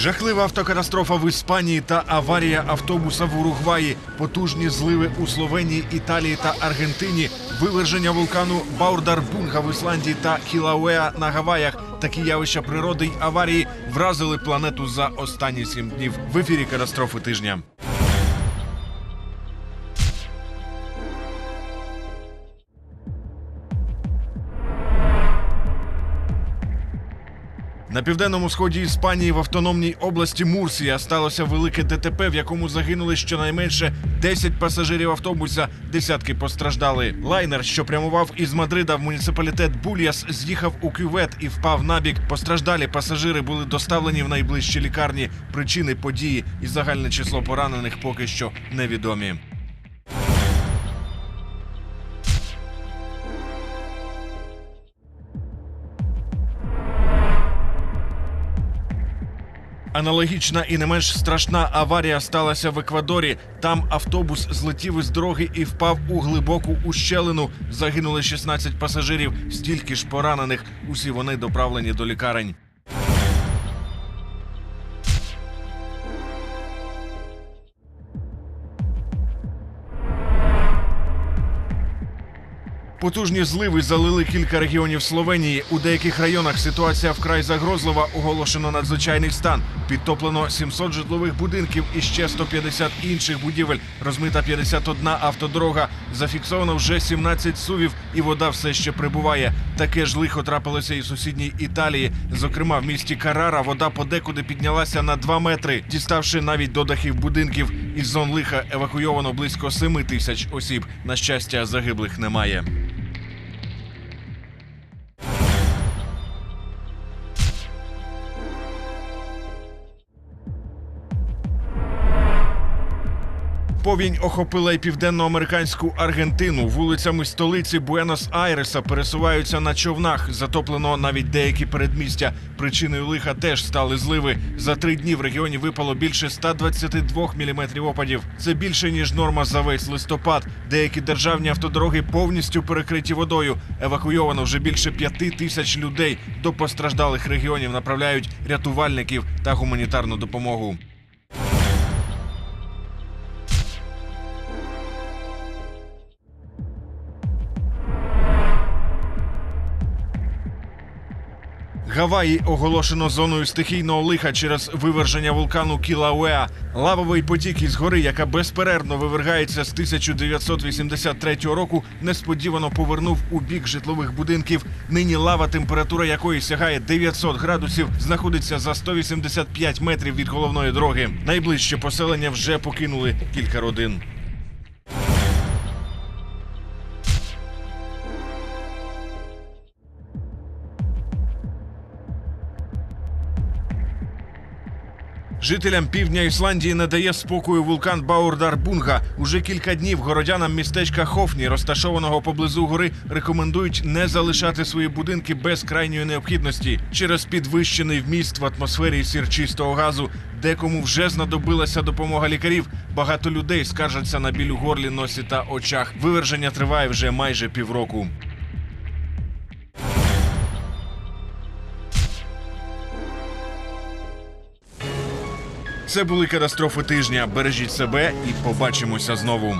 Жахлива автокатастрофа в Іспанії та аварія автобуса в Уругваї, потужні зливи у Словенії, Італії та Аргентині, виверження вулкану Баурдар-Бунга в Ісландії та Хілауеа на Гаваях. Такі явища природи й аварії вразили планету за останні сім днів. В ефірі катастрофи тижня. На південному сході Іспанії в автономній області Мурсія сталося велике ДТП, в якому загинули щонайменше 10 пасажирів автобуса. Десятки постраждали. Лайнер, що прямував із Мадрида в муніципалітет Бульяс, з'їхав у кювет і впав набік. Постраждалі пасажири були доставлені в найближчі лікарні. Причини події і загальне число поранених поки що невідомі. Аналогічна і не менш страшна аварія сталася в Еквадорі. Там автобус злетів із дороги і впав у глибоку ущелину. Загинули 16 пасажирів, стільки ж поранених. Усі вони доправлені до лікарень. Потужні зливи залили кілька регіонів Словенії. У деяких районах ситуація вкрай загрозлива. Оголошено надзвичайний стан. Підтоплено 700 житлових будинків і ще 150 інших будівель. Розмита 51 автодорога. Зафіксовано вже 17 сувів, і вода все ще прибуває. Таке ж лихо трапилося і в сусідній Італії. Зокрема, в місті Карара вода подекуди піднялася на 2 метри, діставши навіть до дахів будинків. Із зон лиха евакуйовано близько 7 тисяч осіб. На щастя, загиблих немає. Повінь охопила й південноамериканську Аргентину. Вулицями столиці Буенос-Айреса пересуваються на човнах. Затоплено навіть деякі передмістя. Причиною лиха теж стали зливи. За три дні в регіоні випало більше 122 міліметрів опадів. Це більше ніж норма за весь листопад. Деякі державні автодороги повністю перекриті водою. Евакуйовано вже більше п'яти тисяч людей. До постраждалих регіонів направляють рятувальників та гуманітарну допомогу. Гаваї оголошено зоною стихійного лиха через виверження вулкану Кілауеа. Лавовий потік із гори, яка безперервно вивергається з 1983 року, несподівано повернув у бік житлових будинків. Нині лава, температура якої сягає 900 градусів, знаходиться за 185 метрів від головної дороги. Найближче поселення вже покинули кілька родин. Жителям півдня Ісландії не дає спокою вулкан Баурдар-Бунга. Уже кілька днів городянам містечка Хофні, розташованого поблизу гори, рекомендують не залишати свої будинки без крайньої необхідності через підвищений вміст в атмосфері сірчистого газу. Декому вже знадобилася допомога лікарів. Багато людей скаржаться на біль у горлі, носі та очах. Виверження триває вже майже півроку. Це були катастрофи тижня. Бережіть себе і побачимося знову.